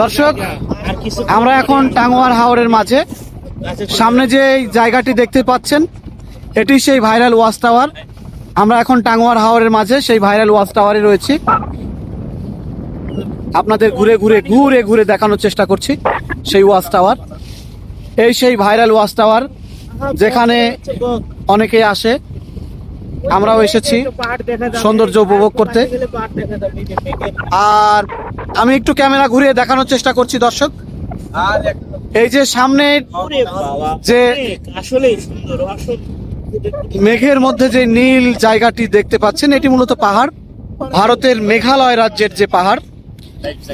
দর্শক, আমরা এখন টাঙ্গুয়ার হাওরের মাঝে। সামনে যে জায়গাটি দেখতে পাচ্ছেন, এটি সেই ভাইরাল ওয়াচ টাওয়ার। আমরা এখন টাঙ্গুয়ার হাওরের মাঝে সেই ভাইরাল ওয়াচ টাওয়ারে রয়েছি। আপনাদের ঘুরে ঘুরে ঘুরে ঘুরে দেখানোর চেষ্টা করছি সেই ওয়াচ টাওয়ার। এই সেই ভাইরাল ওয়াচ টাওয়ার যেখানে অনেকেই আসে। আমরাও এসেছি সৌন্দর্য উপভোগ করতে। আর আমি একটু ক্যামেরা ঘুরিয়ে দেখানোর চেষ্টা করছি দর্শক। এই যে সামনে যে আসলে মেঘের মধ্যে যে নীল জায়গাটি দেখতে পাচ্ছেন এটি মূলত পাহাড় ভারতের মেঘালয় রাজ্যের যে পাহাড়।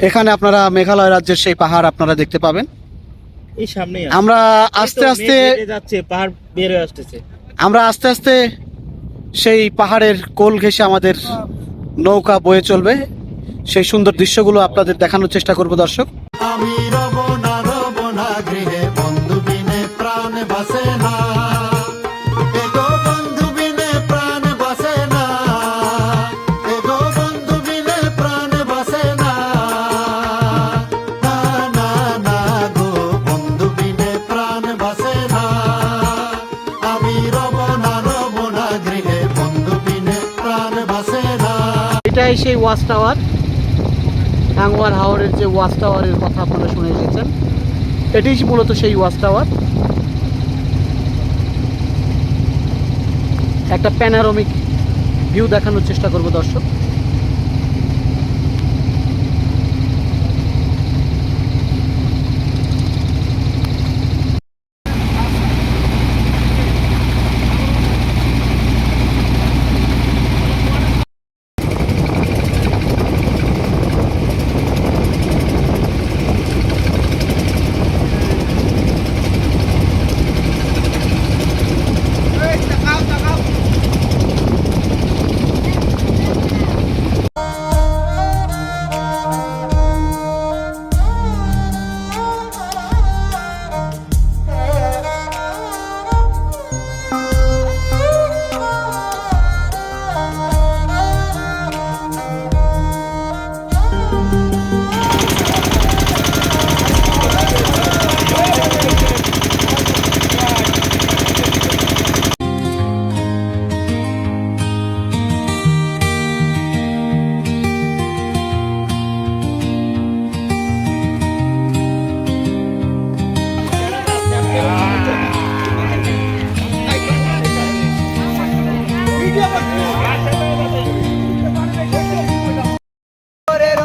এখানে আপনারা মেঘালয় রাজ্যের সেই পাহাড় আপনারা দেখতে পাবেন। এই সামনে আমরা আস্তে আস্তে যাচ্ছে পাহাড় বের হয়ে আসতেছে। আমরা আস্তে আস্তে সেই পাহাড়ের কোল ঘেঁষে আমাদের নৌকা বয়ে চলবে। সেই সুন্দর দৃশ্যগুলো আপনাদের দেখানোর চেষ্টা করব দর্শক। আমি রব না রব না গৃহে বন্ধু বিনে প্রাণ বাসে না। এগো বন্ধু বিনে প্রাণ বাসে না। এগো বন্ধু বিনে প্রাণ বাসে না। না না না গো বন্ধু বিনে প্রাণ বাসে না। আমি রব না রব না গৃহে বন্ধু বিনে প্রাণ বাসে না। এটাই সেই ওয়াচ টাওয়ার। টাঙ্গুয়ার হাওয়ারের যে ওয়াচ টাওয়ারের কথা আপনারা শুনে এসেছেন এটি মূলত সেই ওয়াচ টাওয়ার। একটা প্যানারোমিক ভিউ দেখানোর চেষ্টা করব দর্শক।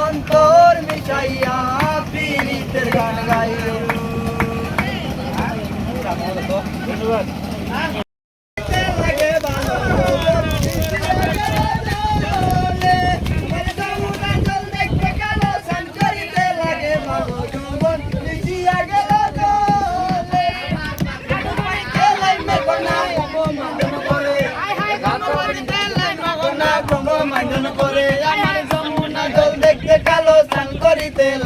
অন্তর মিশাইয়া পীড়িতের গান গাইল হ্যাঁ,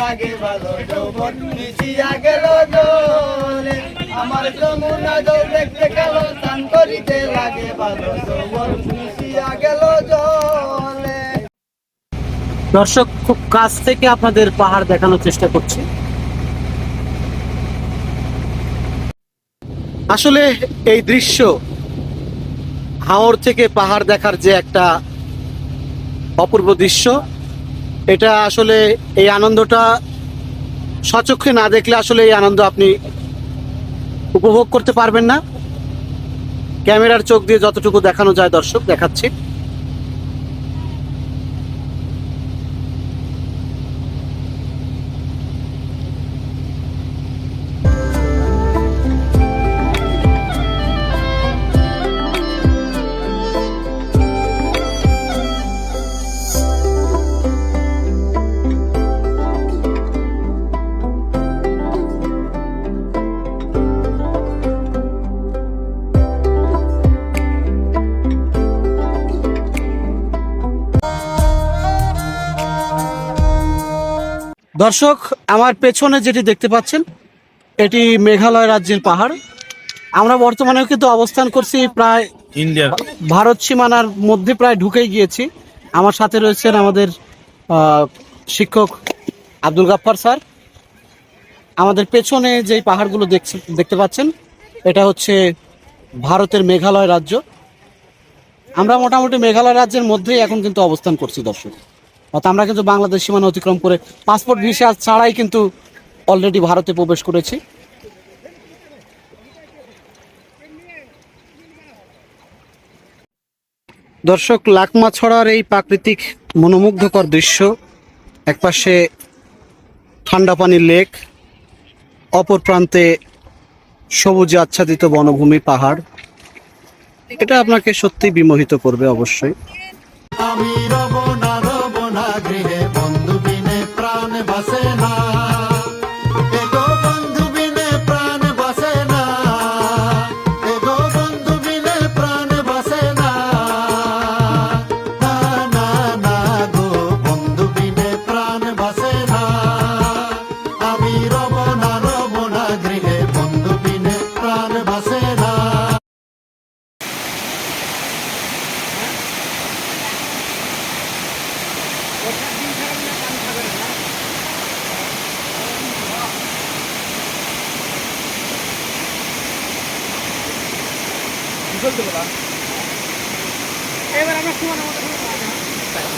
লাগে ভালো যৌবন। মিশিয়া গেল জলে। আমার যমুনা জল দেখতে গেল, স্নান করিতে লাগে ভালো যৌবন। মিশিয়া গেল জলে। দর্শক, খুব কাছ থেকে আপনাদের পাহাড় দেখানোর চেষ্টা করছি। আসলে এই দৃশ্য হাওর থেকে পাহাড় দেখার যে একটা অপূর্ব দৃশ্য এটা আসলে এই আনন্দটা সচক্ষে না দেখলে আসলে এই আনন্দ আপনি উপভোগ করতে পারবেন না। ক্যামেরার চোখ দিয়ে যতটুকু দেখানো যায় দর্শক, দেখাচ্ছি। দর্শক আমার পেছনে যেটি দেখতে পাচ্ছেন এটি মেঘালয় রাজ্যের পাহাড়। আমরা বর্তমানেও কিন্তু অবস্থান করছি প্রায় ইন্ডিয়া। ভারত সীমানার মধ্যে প্রায় ঢুকেই গিয়েছি। আমার সাথে রয়েছেন আমাদের শিক্ষক আব্দুল গাফফার স্যার। আমাদের পেছনে যেই পাহাড়গুলো দেখছে দেখতে পাচ্ছেন এটা হচ্ছে ভারতের মেঘালয় রাজ্য। আমরা মোটামুটি মেঘালয় রাজ্যের মধ্যেই এখন কিন্তু অবস্থান করছি দর্শক। অর্থাৎ আমরা কিন্তু বাংলাদেশ সীমানা অতিক্রম করে পাসপোর্ট ভিসা ছাড়াই কিন্তু অলরেডি ভারতে প্রবেশ করেছি। দর্শক লাকমা ছড়ার এই প্রাকৃতিক মনোমুগ্ধকর দৃশ্য একপাশে ঠান্ডা পানির লেক অপর প্রান্তে সবুজে আচ্ছাদিত বনভূমি পাহাড়। এটা আপনাকে সত্যি বিমোহিত করবে অবশ্যই। আমি রব না রব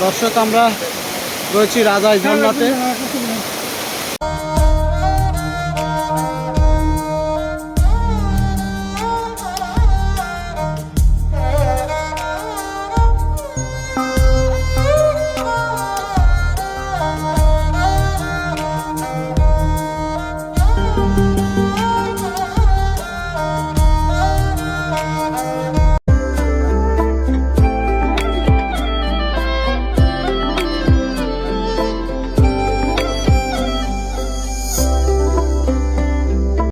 দর্শক আমরা রয়েছি রাজা ঝর্ণাতে